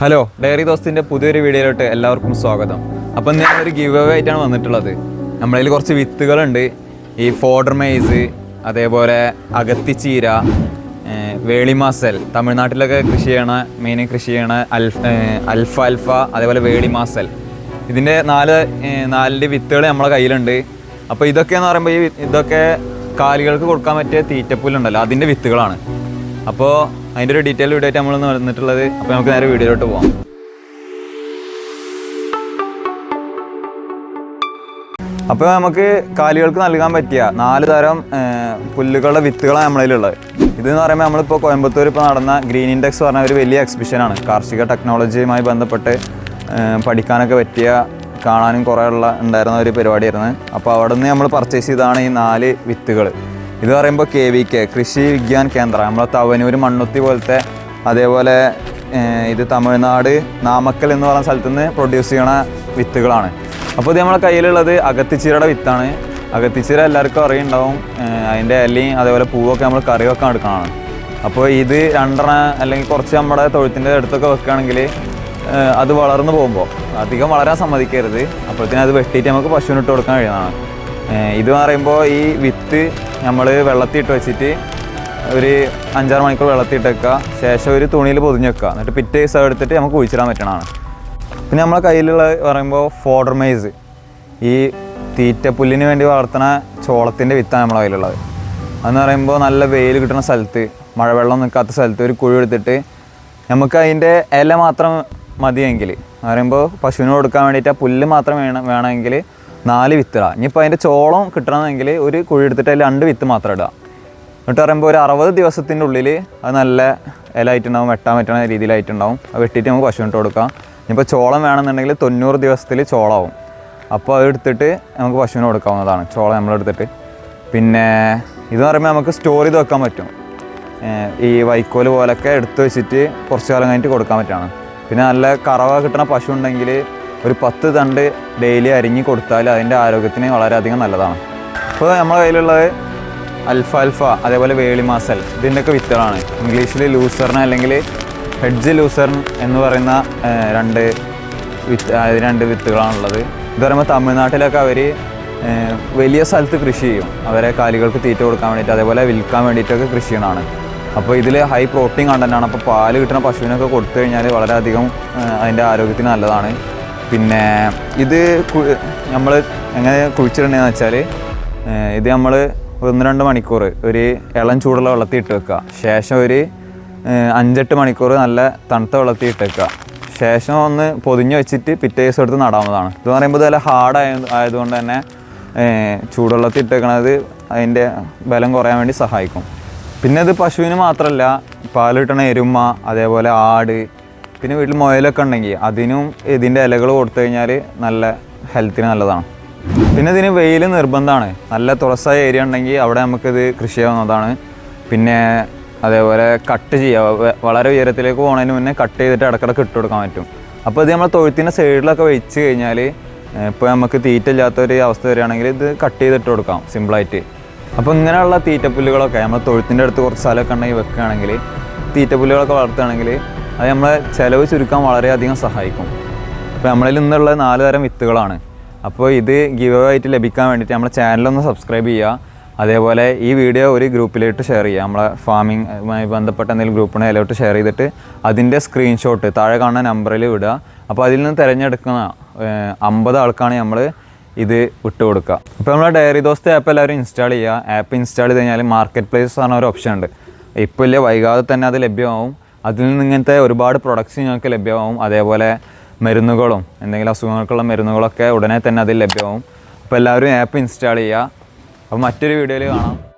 Hello diary ദോസ്തിന്റെ പുതിയൊരു വീഡിയോയിലോട്ട് എല്ലാവർക്കും സ്വാഗതം. അപ്പം ഞാൻ ഒരു ഗിവ് അവേ ആയിട്ടാണ് വന്നിട്ടുള്ളത്. നമ്മളതിൽ കുറച്ച് വിത്തുകളുണ്ട്. ഈ ഫോഡർ മെയ്സ് അതേപോലെ അകത്തിച്ചീര വേളിമാസൽ. തമിഴ്നാട്ടിലൊക്കെ കൃഷി ചെയ്യണ മെയിൻ കൃഷി ചെയ്യണ അൽഫ് അൽഫ അതേപോലെ വേളിമാസൽ. ഇതിന്റെ നാല് നാല് നാലിന്റെ വിത്തുകൾ നമ്മളെ കയ്യിലുണ്ട്. അപ്പോൾ ഇതൊക്കെയെന്ന് പറയുമ്പോൾ ഈ ഇതൊക്കെ കാലികൾക്ക് കൊടുക്കാൻ പറ്റിയ തീറ്റപ്പുല്ലുണ്ടല്ലോ അതിന്റെ വിത്തുകളാണ്. അപ്പോൾ അതിന്റെ ഒരു ഡീറ്റെയിൽ വീഡിയോ ആയിട്ട് നമ്മൾ വന്നിട്ടുള്ളത് അപ്പോൾ നമുക്ക് നേരെ വീഡിയോയിലോട്ട് പോകാം അപ്പോൾ നമുക്ക് കാലികൾക്ക് നൽകാൻ പറ്റിയ നാല് തരം പുല്ലുകളുടെ വിത്തുകളാണ് നമ്മളതിലുള്ളത് ഇതെന്ന് പറയുമ്പോൾ നമ്മളിപ്പോൾ കോയമ്പത്തൂർ ഇപ്പോൾ നടന്ന ഗ്രീൻ ഇൻഡെക്സ് പറഞ്ഞ ഒരു വലിയ എക്സിബിഷനാണ് കാർഷിക ടെക്നോളജിയുമായി ബന്ധപ്പെട്ട് പഠിക്കാനൊക്കെ പറ്റിയ കാണാനും കുറേ ഉള്ള ഉണ്ടായിരുന്ന ഒരു പരിപാടിയായിരുന്നു. അപ്പോൾ അവിടെ നിന്ന് നമ്മൾ പർച്ചേസ് ചെയ്തതാണ് ഈ നാല് വിത്തുകൾ ഇത് പറയുമ്പോൾ കെ വി കെ കൃഷി വിജ്ഞാൻ കേന്ദ്രം. നമ്മളെ തവനൂർ മണ്ണുത്തി പോലത്തെ അതേപോലെ ഇത് തമിഴ്നാട് നാമക്കൽ എന്ന് പറയുന്ന സ്ഥലത്ത് നിന്ന് പ്രൊഡ്യൂസ് ചെയ്യണ വിത്തുകളാണ്. അപ്പോൾ ഇത് നമ്മളെ കയ്യിലുള്ളത് അകത്തിച്ചീരയുടെ വിത്താണ്. അകത്തിച്ചീര എല്ലാവർക്കും അറിയുണ്ടാവും. അതിന്റെ ഇലയും അതേപോലെ പൂവൊക്കെ നമ്മൾ കറി വെക്കാൻ എടുക്കണതാണ്. അപ്പോൾ ഇത് രണ്ടെണ്ണ അല്ലെങ്കിൽ കുറച്ച് നമ്മുടെ തൊഴുത്തിന്റെ അടുത്തൊക്കെ വെക്കുകയാണെങ്കിൽ അത് വളർന്നു പോകുമ്പോൾ അധികം വളരാൻ സമ്മതിക്കരുത്. അപ്പോഴത്തേനും അത് വെട്ടിയിട്ട് നമുക്ക് പശുവിനിട്ട് കൊടുക്കാൻ കഴിയുന്നതാണ്. ഇത് പറയുമ്പോൾ ഈ വിത്ത് നമ്മൾ വെള്ളത്തിട്ട് വെച്ചിട്ട് ഒരു അഞ്ചാറ് മണിക്കൂർ വെള്ളത്തിട്ട് വെക്കുക ശേഷം ഒരു തുണിയിൽ പൊതിഞ്ഞ് വെക്കുക. എന്നിട്ട് പിറ്റേ ദിവസം എടുത്തിട്ട് നമുക്ക് കുഴിച്ചിടാൻ പറ്റണതാണ്. പിന്നെ നമ്മളെ കയ്യിലുള്ള പറയുമ്പോൾ ഫോഡർ മെയ്സ് ഈ തീറ്റപ്പുല്ലിന് വേണ്ടി വളർത്തുന്ന ചോളത്തിന്റെ വിത്താണ് നമ്മളെ കയ്യിലുള്ളത്. അതെന്ന് പറയുമ്പോൾ നല്ല വെയിൽ കിട്ടുന്ന സ്ഥലത്ത് മഴവെള്ളം നിൽക്കാത്ത സ്ഥലത്ത് ഒരു കുഴി എടുത്തിട്ട് നമുക്ക് അതിന്റെ ഇല മാത്രം മതിയെങ്കിൽ പറയുമ്പോൾ പശുവിന് കൊടുക്കാൻ വേണ്ടിയിട്ട് ആ പുല്ല് മാത്രം വേണം വേണമെങ്കിൽ നാല് വിത്തിടാം ഇനിയിപ്പോൾ അതിന്റെ ചോളം കിട്ടണമെങ്കിൽ ഒരു കുഴി എടുത്തിട്ട് അതിൽ രണ്ട് വിത്ത് മാത്രം ഇടുക എന്നിട്ട് പറയുമ്പോൾ ഒരു അറുപത് ദിവസത്തിന്റെ ഉള്ളിൽ അത് നല്ല ഇലയായിട്ടുണ്ടാവും വെട്ടാൻ പറ്റുന്ന രീതിയിലായിട്ടുണ്ടാവും. അത് വെട്ടിയിട്ട് നമുക്ക് പശുവിനിട്ട് കൊടുക്കാം. ഇനിയിപ്പോൾ ചോളം വേണമെന്നുണ്ടെങ്കിൽ തൊണ്ണൂറ് ദിവസത്തിൽ ചോളമാവും അപ്പോൾ അത് എടുത്തിട്ട് നമുക്ക് പശുവിന് കൊടുക്കാവുന്നതാണ്. ചോളം നമ്മളെടുത്തിട്ട് പിന്നെ ഇതെന്ന് പറയുമ്പോൾ നമുക്ക് സ്റ്റോർ ചെയ്ത് വെക്കാൻ പറ്റും. ഈ വൈക്കോൽ പോലൊക്കെ എടുത്ത് വെച്ചിട്ട് കുറച്ച് കാലം കഴിഞ്ഞിട്ട് കൊടുക്കാൻ പറ്റുകയാണ് പിന്നെ നല്ല കറവ കിട്ടുന്ന പശു ഉണ്ടെങ്കിൽ ഒരു പത്ത് തണ്ട് ഡെയിലി അരിഞ്ഞ് കൊടുത്താൽ അതിന്റെ ആരോഗ്യത്തിന് വളരെയധികം നല്ലതാണ്. ഇപ്പോൾ നമ്മുടെ കയ്യിലുള്ളത് അൽഫ അൽഫ അതേപോലെ വേളിമാസൽ ഇതിന്റെയൊക്കെ വിത്തുകളാണ്. ഇംഗ്ലീഷിൽ ലൂസറിന് അല്ലെങ്കിൽ ഹെഡ്ജ് ലൂസറിൻ എന്ന് പറയുന്ന രണ്ട് വിത്ത് രണ്ട് വിത്തുകളാണുള്ളത് ഇത് പറയുമ്പോൾ തമിഴ്നാട്ടിലൊക്കെ അവർ വലിയ സ്ഥലത്ത് കൃഷി ചെയ്യും. അവരെ കാലികൾക്ക് തീറ്റ കൊടുക്കാൻ വേണ്ടിയിട്ട് അതേപോലെ വിൽക്കാൻ വേണ്ടിയിട്ടൊക്കെ കൃഷി ചെയ്യണതാണ് അപ്പോൾ ഇതിൽ ഹൈ പ്രോട്ടീൻ കണ്ടന്റാണ് അപ്പോൾ പാൽ കിട്ടുന്ന പശുവിനൊക്കെ കൊടുത്തു കഴിഞ്ഞാൽ വളരെയധികം അതിന്റെ ആരോഗ്യത്തിന് നല്ലതാണ്. പിന്നെ ഇത് നമ്മൾ എങ്ങനെ കുഴിച്ചിടണമെന്ന് വെച്ചാൽ ഇത് നമ്മൾ ഒന്ന് രണ്ട് മണിക്കൂർ ഒരു ഇളം ചൂടുള്ള വെള്ളത്തിൽ ഇട്ട് വെക്കുക. ശേഷം ഒരു അഞ്ചെട്ട് മണിക്കൂർ നല്ല തണുത്ത വെള്ളത്തിൽ ഇട്ട് വെക്കുക. ശേഷം ഒന്ന് പൊതിഞ്ഞ് വെച്ചിട്ട് പിറ്റേ ദിവസം എടുത്ത് നടാവുന്നതാണ്. ഇതെന്ന് പറയുമ്പോൾ നല്ല ഹാർഡ് ആയ ആയതുകൊണ്ട് തന്നെ ചൂടുവെള്ളത്തിൽ ഇട്ട് വെക്കണത് അതിന്റെ ബലം കുറയാൻ വേണ്ടി സഹായിക്കും. പിന്നെ ഇത് പശുവിന് മാത്രമല്ല പാൽ കിട്ടണ എരുമ അതേപോലെ ആട് പിന്നെ വീട്ടിൽ മുയലൊക്കെ ഉണ്ടെങ്കിൽ അതിനും ഇതിന്റെ ഇലകൾ കൊടുത്തു കഴിഞ്ഞാൽ നല്ല ഹെൽത്തിന് നല്ലതാണ്. പിന്നെ ഇതിന് വെയിൽ നിർബന്ധമാണ്. നല്ല തുറസായ ഏരിയ ഉണ്ടെങ്കിൽ അവിടെ നമുക്കിത് കൃഷി ചെയ്യാവുന്നതാണ്. പിന്നെ അതേപോലെ കട്ട് ചെയ്യുക വളരെ ഉയരത്തിലേക്ക് പോകുന്നതിന് മുന്നേ കട്ട് ചെയ്തിട്ട് ഇടക്കിടക്ക് ഇട്ട് കൊടുക്കാൻ പറ്റും. അപ്പോൾ ഇത് നമ്മൾ തൊഴുത്തിന്റെ സൈഡിലൊക്കെ വെച്ച് കഴിഞ്ഞാൽ ഇപ്പോൾ നമുക്ക് തീറ്റ ഇല്ലാത്തൊരു അവസ്ഥ വരികയാണെങ്കിൽ ഇത് കട്ട് ചെയ്തിട്ട് കൊടുക്കാം സിമ്പിളായിട്ട് അപ്പോൾ ഇങ്ങനെയുള്ള തീറ്റപ്പുല്ലുകളൊക്കെ നമ്മൾ തൊഴുത്തിന്റെ അടുത്ത് കുറച്ച് സ്ഥലമൊക്കെ ഉണ്ടെങ്കിൽ വെക്കുകയാണെങ്കിൽ തീറ്റപ്പുല്ലുകളൊക്കെ വളർത്തുകയാണെങ്കിൽ അത് നമ്മളെ ചിലവ് ചുരുക്കാൻ വളരെയധികം സഹായിക്കും. അപ്പോൾ നമ്മളിൽ നിന്നുള്ള നാല് തരം വിത്തുകളാണ്. അപ്പോൾ ഇത് ഗിവ് ആയിട്ട് ലഭിക്കാൻ വേണ്ടിയിട്ട് നമ്മുടെ ചാനലൊന്ന് സബ്സ്ക്രൈബ് ചെയ്യുക. അതേപോലെ ഈ വീഡിയോ ഒരു ഗ്രൂപ്പിലോട്ട് ഷെയർ ചെയ്യുക. നമ്മളെ ഫാമിങ്ങുമായി ബന്ധപ്പെട്ട എന്തെങ്കിലും ഗ്രൂപ്പിനെ അതിലോട്ട് ഷെയർ ചെയ്തിട്ട് അതിന്റെ സ്ക്രീൻഷോട്ട് താഴെ കാണുന്ന നമ്പറിൽ വിടുക അപ്പോൾ അതിൽ നിന്ന് തിരഞ്ഞെടുക്കുന്ന അമ്പത് ആൾക്കാണ് നമ്മൾ ഇത് വിട്ടു കൊടുക്കുക. അപ്പോൾ നമ്മളെ ഡയറി ദോസ്ത് ആപ്പ് എല്ലാവരും ഇൻസ്റ്റാൾ ചെയ്യുക. ആപ്പ് ഇൻസ്റ്റാൾ ചെയ്ത് കഴിഞ്ഞാൽ മാർക്കറ്റ് പ്ലേസ് പറഞ്ഞ ഒരു ഓപ്ഷൻ ഉണ്ട്. ഇപ്പോൾ ഇല്ല വൈകാതെ തന്നെ അത് ലഭ്യമാവും. അതിൽ നിന്ന് ഇങ്ങനത്തെ ഒരുപാട് പ്രൊഡക്ട്സ് ഞങ്ങൾക്ക് ലഭ്യമാവും. അതേപോലെ മരുന്നുകളും എന്തെങ്കിലും അസുഖങ്ങൾക്കുള്ള മരുന്നുകളൊക്കെ ഉടനെ തന്നെ അതിൽ ലഭ്യമാവും. അപ്പോൾ എല്ലാവരും ആപ്പ് ഇൻസ്റ്റാൾ ചെയ്യുക. അപ്പോൾ മറ്റൊരു വീഡിയോയിൽ കാണാം.